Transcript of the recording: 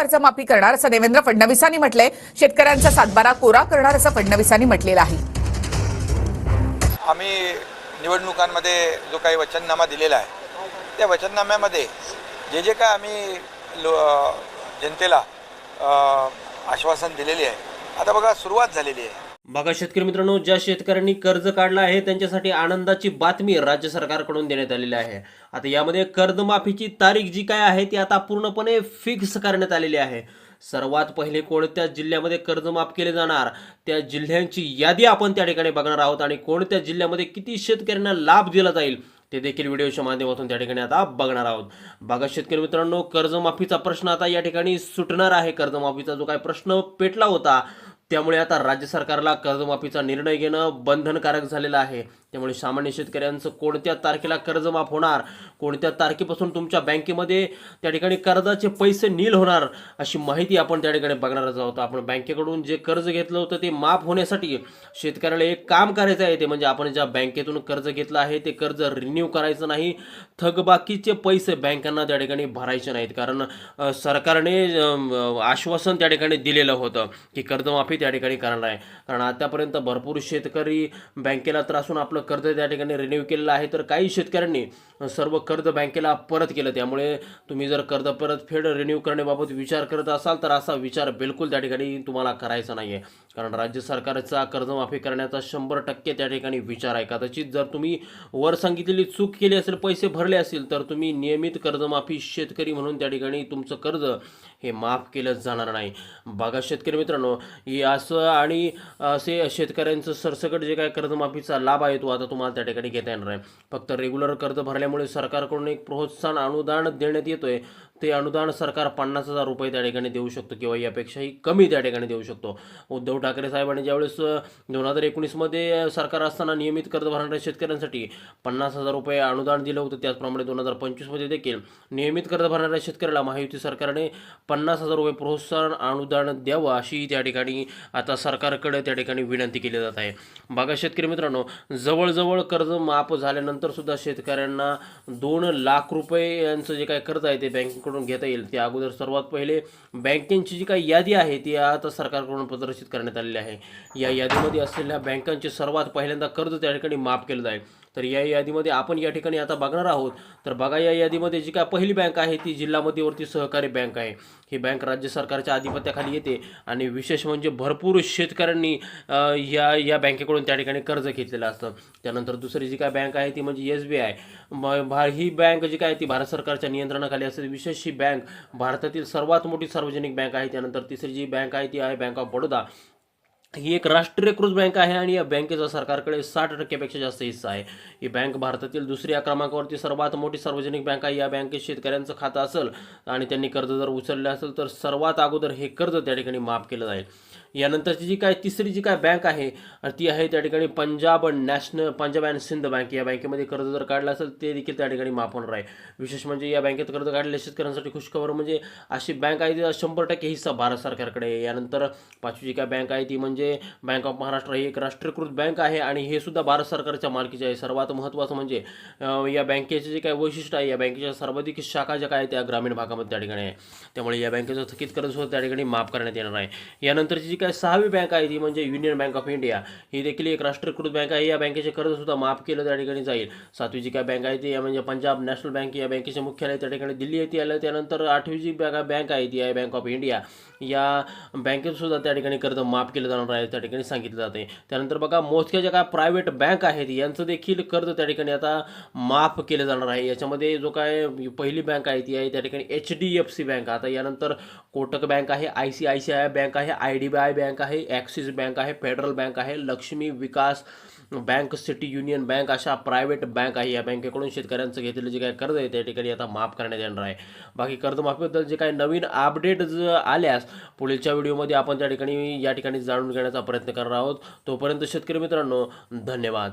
कर्जमाफी करणार असं देवेंद्र फडणवीसांनी म्हटलंय. शेतकऱ्यांचा सातबारा कोरा करणार असं फडणवीसांनी म्हटलेलं आहे. आम्ही निवडणुकांमध्ये जो काही वचननामा दिलेला आहे त्या वचननाम्यामध्ये जे जे काय आम्ही लो जनतेला आश्वासन दिलेले आहे आता बघा सुरुवात झालेली आहे. बघा शेतकरी मित्रांनो ज्या शेतकऱ्यांनी कर्ज काढलं आहे त्यांच्यासाठी आनंदाची बातमी राज्य सरकारकडून देण्यात आलेली आहे. आता यामध्ये कर्जमाफीची तारीख जी काय आहे ती आता पूर्णपणे फिक्स करण्यात आलेली आहे. सर्वात पहिले कोणत्या जिल्ह्यामध्ये कर्जमाफ केले जाणार त्या जिल्ह्यांची यादी आपण त्या ठिकाणी बघणार आहोत आणि कोणत्या जिल्ह्यामध्ये किती शेतकऱ्यांना लाभ दिला जाईल ते देखील व्हिडिओच्या माध्यमातून त्या ठिकाणी आता बघणार आहोत. बघा शेतकरी मित्रांनो कर्जमाफीचा प्रश्न आता या ठिकाणी सुटणार आहे. कर्जमाफीचा जो काही प्रश्न पेटला होता त्यामुळे आता राज्य सरकारला कर्जमाफीचा निर्णय घेणं बंधनकारक झालेलं आहे. त्यामुळे सामान्य शेतकऱ्यांचं कोणत्या तारखेला कर्जमाफ होणार? कोणत्या तारखेपासून तुमच्या बँकेमध्ये त्या ठिकाणी कर्जाचे पैसे नील होणार? अशी माहिती आपण त्या ठिकाणी बघणारच आहोत. आपण बँकेकडून जे कर्ज घेतलं होतं ते माफ होण्यासाठी शेतकऱ्याला एक काम करायचं आहे ते म्हणजे आपण ज्या बँकेतून कर्ज घेतलं आहे ते कर्ज रिन्यू करायचं नाही. थकबाकीचे पैसे बँकांना त्या ठिकाणी भरायचे नाहीत. कारण सरकारने आश्वासन त्या ठिकाणी दिलेलं होतं की कर्जमाफी त्या ठिकाणी करणार आहे. कारण आतापर्यंत भरपूर शेतकरी बँकेला त्रासून आपलं कर्ज त्या ठिकाणी रिन्यू केलेलं आहे तर काही शेतकऱ्यांनी सर्व कर्ज बँकेला परत केलं. त्यामुळे तुम्ही जर कर्ज परतफेड रिन्यू करण्याबाबत विचार करत असाल तर असा विचार बिलकुल त्या ठिकाणी तुम्हाला करायचा नाही आहे कारण राज्य सरकारचा कर्जमाफी करण्याचा शंभर टक्के त्या ठिकाणी विचार आहे. कदाचित जर तुम्ही वर सांगितलेली चूक केली असेल पैसे भरले असतील तर तुम्ही नियमित कर्जमाफी शेतकरी म्हणून त्या ठिकाणी तुमचं कर्ज हे माफ केलं जाणार नाही. बघा शेतकरी मित्रांनो असं आणि असे शेतकऱ्यांचं सरसकट जे काय कर्जमाफीचा लाभ आहे तो आता तुम्हाला त्या ठिकाणी घेता येणार आहे. फक्त रेग्युलर कर्ज भरल्यामुळे सरकारकडून एक प्रोत्साहन अनुदान देण्यात येतो आहे ते अनुदान सरकार पन्नास हजार रुपये त्या ठिकाणी देऊ शकतो किंवा यापेक्षाही कमी त्या ठिकाणी देऊ शकतो. उद्धव ठाकरे साहेबांनी ज्यावेळेस दोन हजार एकोणीसमध्ये सरकार असताना नियमित कर्ज भरणाऱ्या शेतकऱ्यांसाठी पन्नास हजार रुपये अनुदान दिलं होतं त्याचप्रमाणे दोन हजार पंचवीसमध्ये देखील नियमित कर्ज भरणाऱ्या शेतकऱ्याला महायुती सरकारने पन्नास हजार रुपये प्रोत्साहन अनुदान द्यावं अशी त्या ठिकाणी आता सरकारकडे त्या ठिकाणी विनंती केली जात आहे. बघा शेतकरी मित्रांनो जवळ जवळजवळ कर्ज माफ झाल्यानंतर सुद्धा शेतकऱ्यांना दोन लाख रुपये यांचं जे काय कर्ज आहे ते बँकेकडून घेता येईल. त्या अगोदर सर्वात पहिले बँकेची जी काही यादी आहे ती आता सरकारकडून प्रदर्शित करण्यात आलेली आहे. या यादीमध्ये असलेल्या बँकांचे सर्वात पहिल्यांदा कर्ज त्या ठिकाणी माफ केलं जाईल. तर या यादीमध्ये आपण या ठिकाणी आता बघणार आहोत. तर बघा या यादीमध्ये जी काय पहिली बँक आहे ती जिल्हा मध्यवर्ती सहकारी बँक आहे. ही बँक राज्य सरकारच्या आधिपत्याखाली येते आणि विशेष म्हणजे भरपूर शेतकऱ्यांनी या या बँकेकडून त्या ठिकाणी कर्ज घेतलेलं असतं. त्यानंतर दुसरी जी काय बँक आहे ती म्हणजे एस बी आय. ही बँक जी काय ती भारत सरकारच्या नियंत्रणाखाली असते. विशेष ही बँक भारतातील सर्वात मोठी सार्वजनिक बँक आहे. त्यानंतर तिसरी जी बँक आहे ती आहे बँक ऑफ बडोदा. ही एक राष्ट्रीयकृत बँक आहे आणि या बँकेचा सरकारकडे साठ टक्क्यापेक्षा जास्त हिस्सा आहे. ही बँक भारतातील दुसऱ्या क्रमांकावरती सर्वात मोठी सार्वजनिक बँक आहे. या बँकेत शेतकऱ्यांचं खातं असेल आणि त्यांनी कर्ज जर उचललं असेल तर सर्वात अगोदर हे कर्ज त्या ठिकाणी माफ केलं जाईल. यानंतरची जी काय तिसरी जी काय बँक आहे ती आहे त्या ठिकाणी Punjab national Punjab and Sind bank या बँकेमध्ये कर्ज जर काढलं असेल ते देखील त्या ठिकाणी माफ होणार आहे विशेष म्हणजे या बँकेत कर्ज काढले शेतकऱ्यांसाठी खुशखबर म्हणजे अशी बँक आहे तिचा शंभर टक्के हिस्सा भारत सरकारकडे यानंतर पाचवी जी काय बँक आहे ती म्हणजे बँक ऑफ महाराष्ट्र ही एक राष्ट्रीयकृत बँक आहे आणि हे सुद्धा भारत सरकारच्या मालकीचे आहे. सर्वात महत्त्वाचं म्हणजे या बँकेचे जे काय वैशिष्ट्य आहे या बँकेच्या सर्वाधिक शाखा ज्या काय त्या ग्रामीण भागामध्ये त्या ठिकाणी आहे. त्यामुळे या बँकेचं थकीत कर्ज सुद्धा त्या ठिकाणी माफ करण्यात येणार आहे. यानंतरची जी काय सहावी बँक आहे ती म्हणजे युनियन बँक ऑफ इंडिया ही देखील एक राष्ट्रीयकृत बँक आहे. या बँकेचे कर्ज सुद्धा माफ केलं त्या ठिकाणी जाईल. सातवी जी काय बँक आहे ती म्हणजे पंजाब नॅशनल बँक या बँकेचे मुख्यालय त्या ठिकाणी दिल्ली येथे आलं त्यानंतर आठवी जी बँक बँक आहे ती आहे बँक ऑफ इंडिया या बँकेत सुद्धा त्या ठिकाणी कर्ज माफ केलं जाणार आहे त्या ठिकाणी सांगितलं जाते. त्यानंतर बघा मोजक्या ज्या काय प्रायव्हेट बँक आहेत यांचं देखील कर्ज त्या ठिकाणी आता माफ केलं जाणार आहे. याच्यामध्ये जो काय पहिली बँक आहे ती आहे त्या ठिकाणी H D F C bank आता यानंतर कोटक बँक आहे I C I C I bank आहे I D B I bank आहे ॲक्सिस बँक आहे फेडरल बँक आहे Lakshmi Vikas bank city union bank अशा प्रायव्हेट बँक आहे. या बँकेकडून शेतकऱ्यांचं घेतलेलं जे काही कर्ज आहे त्या ठिकाणी आता माफ करण्यात येणार आहे. बाकी कर्जमाफीबद्दल जे काही नवीन अपडेट आल्यास पुढीलच्या व्हिडिओमध्ये आपण त्या ठिकाणी या ठिकाणी जाणून घेण्याचा प्रयत्न करणार आहोत. तोपर्यंत शेतकरी मित्रांनो धन्यवाद.